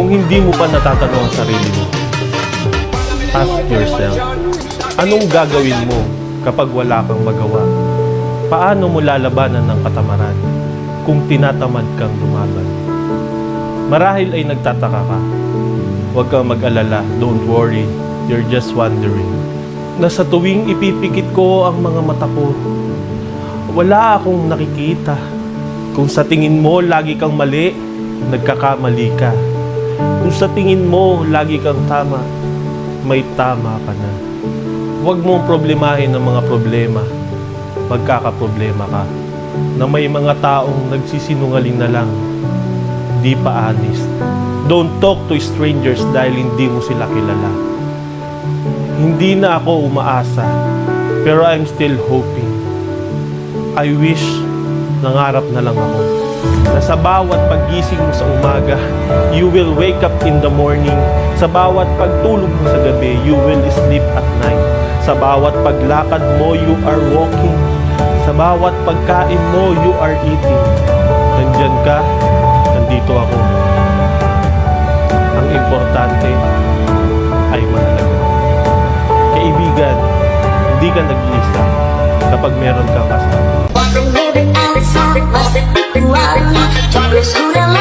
Kung hindi mo pa natatanong ang sarili mo, ask yourself, anong gagawin mo kapag wala kang magawa? Paano mo lalabanan ng katamaran kung tinatamad kang lumaban? Marahil ay nagtataka ka. Huwag kang mag-alala, don't worry, you're just wondering. Na sa tuwing ipipikit ko ang mga mata ko, wala akong nakikita. Kung sa tingin mo lagi kang mali, nagkakamali ka. Kung sa tingin mo lagi kang tama, may tama ka na. Huwag mong problemahin ang mga problema. Magkakaproblema ka. Na may mga taong nagsisinungaling na lang. Di pa honest. Don't talk to strangers dahil hindi mo sila kilala. Hindi na ako umaasa, pero I'm still hoping. I wish nangarap na lang ako na sa bawat paggising mo sa umaga, you will wake up in the morning. Sa bawat pagtulog mo sa gabi, you will sleep at night. Sa bawat paglakad mo, you are walking. Sa bawat pagkain mo, you are eating. Nandyan ka, nandito ako. Ang importante ay mahalaga. Kaibigan, hindi ka nag-iisa kapag meron kang kasama. Living it Sudahlah.